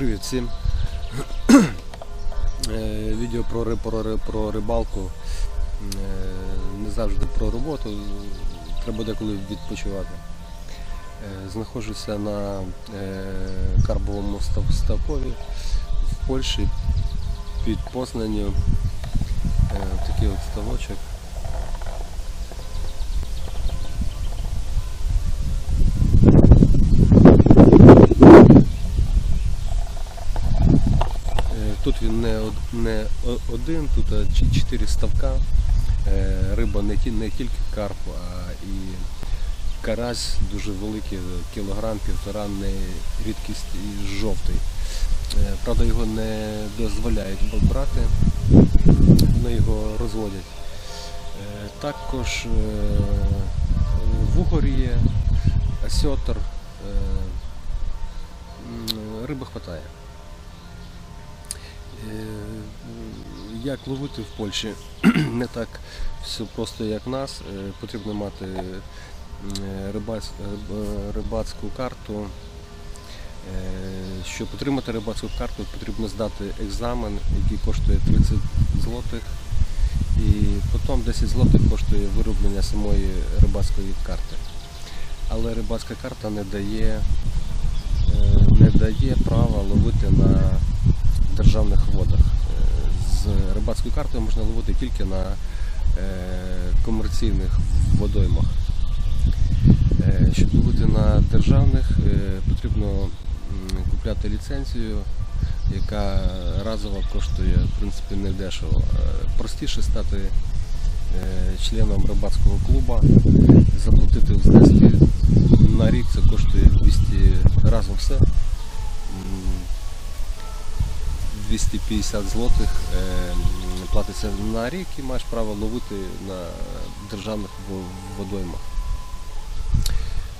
Привіт всім. Е, Відео про, про, про рибалку. Е, Не завжди про роботу. Треба деколи відпочивати. Е, Знаходжуся на карбовому ставкові в Польщі під Познанню. Такий от ставочок. Не, не один, тут чотири ставка. Е, Риба не, не тільки карп, а і карась дуже великий, кілограм, півтора, не рідкість і жовтий. Е, Правда, його не дозволяють брати, вони його розводять. Е, Також вугор є, осьотр, риби хватає. Е, Як ловити в Польщі? Не так все просто, як в нас. Е, Потрібно мати е, рибацьку карту. Щоб отримати рибацьку карту, потрібно здати екзамен, який коштує 30 злотих. І потім 10 злотих коштує вироблення самої рибацької карти. Але рибацька карта не дає, не дає права ловити на державних водах. Е, З рибацькою картою можна ловити тільки на е, комерційних водоймах. Е, Щоб ловити на державних, потрібно купляти ліцензію, яка разово коштує в принципі не дешево. Простіше стати членом рибацького клубу, заплатити внески на рік, це коштує 200 разом все. 250 злотих е, платиться на рік і маєш право ловити на державних водоймах.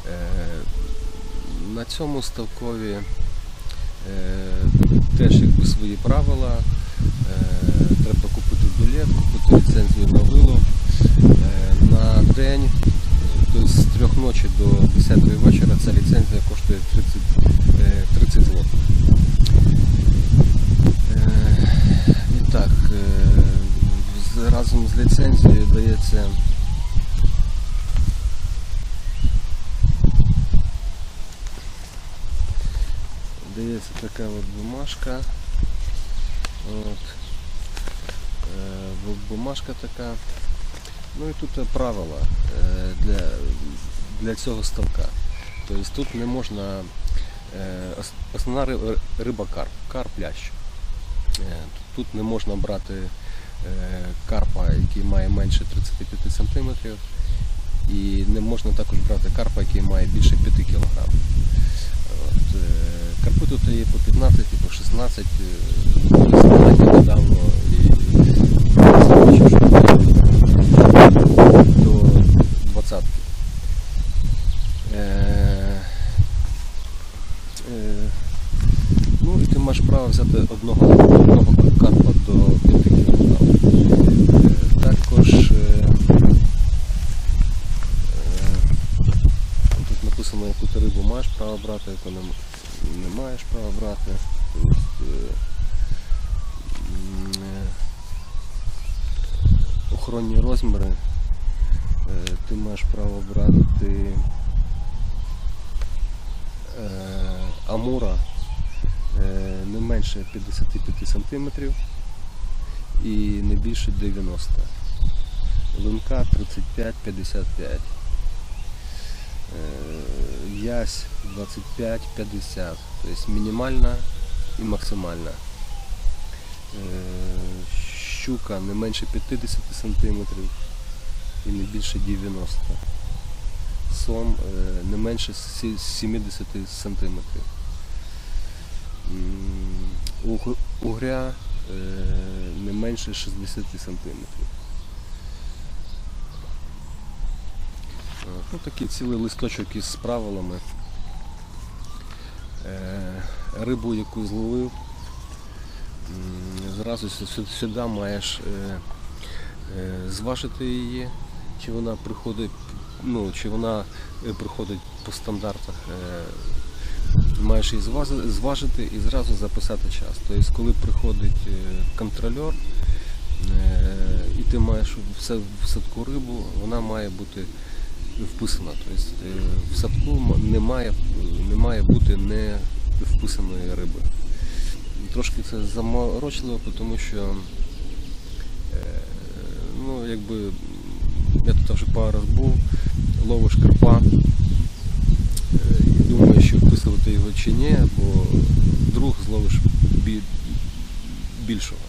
Е, На цьому ставкові е, теж якби свої правила. Треба купити білет, купити ліцензію на вилов. На день, тобто з трьох ночі до 10 вечора ця ліцензія коштує 30, е, 30 злотих. Разом з ліцензією дається дається така от бумажка. От. Е, Бумажка така. Ну і тут правила е, для, для цього ставка. Тобто тут не можна е, основна риба карп, карп лящ. Тут не можна брати карпа, який має менше 35 см, і не можна також брати карпа, який має більше 5 кг. От, е, карпи тут є по 15, і по 16, е, зелені недавно і бачу, що до 20. Е, е, Ну і ти маєш право взяти одного, одного карпа до 5 кг. Також е, е, тут написано, яку ти рибу маєш право брати, яку не, не маєш права брати. Тобто, е, е, охоронні розміри. Е, Ти маєш право брати амура не менше 55 см і не більше 90 Лунка 35-55 Ясь 25-50 Тобто мінімальна і максимальна Е, Щука не менше 50 см і не більше 90 Сом е, не менше 70 см Угря е, не менше 60 сантиметрів. От, Ну, такий цілий листочок із правилами. Е, Рибу, яку зловив, зразу сю- сю- сюди маєш е, е, зважити її, чи вона приходить, ну, чи вона приходить по стандартах маєш її зважити і зразу записати час. Тобто, коли приходить контрольор, е, і ти маєш в садку рибу, вона має бути вписана. Тобто е, в садку не має, не має бути не вписаної риби. Трошки це заморочливо, тому що е, ну, якби, я тут вже пару раз був, ловиш карпа, е, і думаєш, що вписувати його чи ні, бо друг зловиш більшого.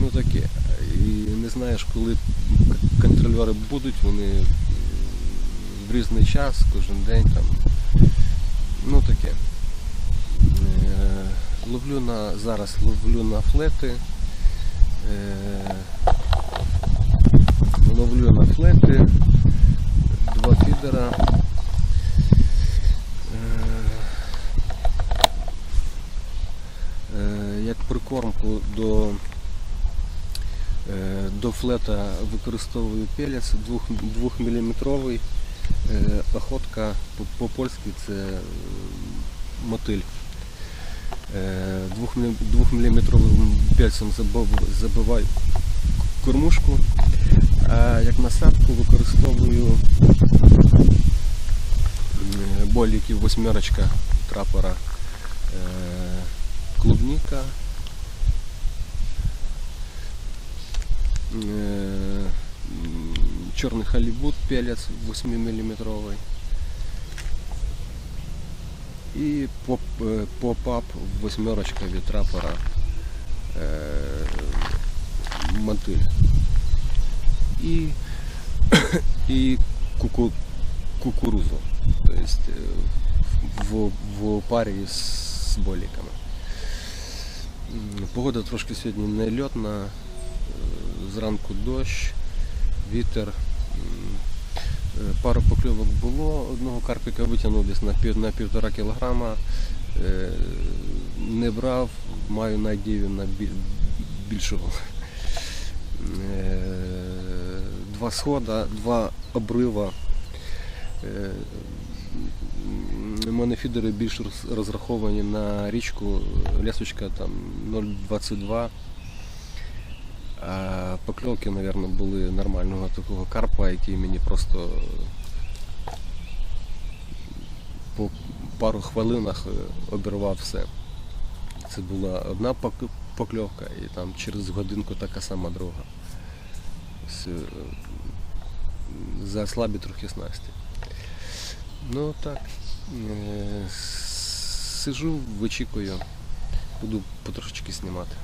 Ну таке. І не знаєш, коли контрольори будуть, вони в різний час, кожен день там. Ну таке. Е, Ловлю на зараз ловлю на флети. Е, Ловлю на флети. Два фідера. Е, Як прикормку до, до флета використовую пелець 2 мм. Охотка по- по-польськи це е, мотиль. Е, 2-мм пельцем забиваю кормушку, а як насадку використовую е, боліків восьмерочка трапора е, клубніка. е, м, Чорний халібут пелець 8-мм. І поп, е, поп-ап восьмерочка від трапора е, мотиль. І, і куку, кукурузу. Тобто е, в, в парі з боліками. М, Погода трошки сьогодні нельотна, е, зранку дощ, вітер. Е, Пару покльовок було, одного карпіка витягнув десь на, пів, на півтора кілограма. Е, Не брав, маю надію на більшого. Е, Два схода, два обрива. У мене фідери більш розраховані на річку, лісочка там 0,22. Покльовки, мабуть, були нормального такого карпа, який мені просто по пару хвилинах е, обірвав все. Це була одна покльовка і там через годинку така сама друга. Е, За слабі трохи снасті. Ну так. е, Сижу, вичікую, буду потрошечки знімати.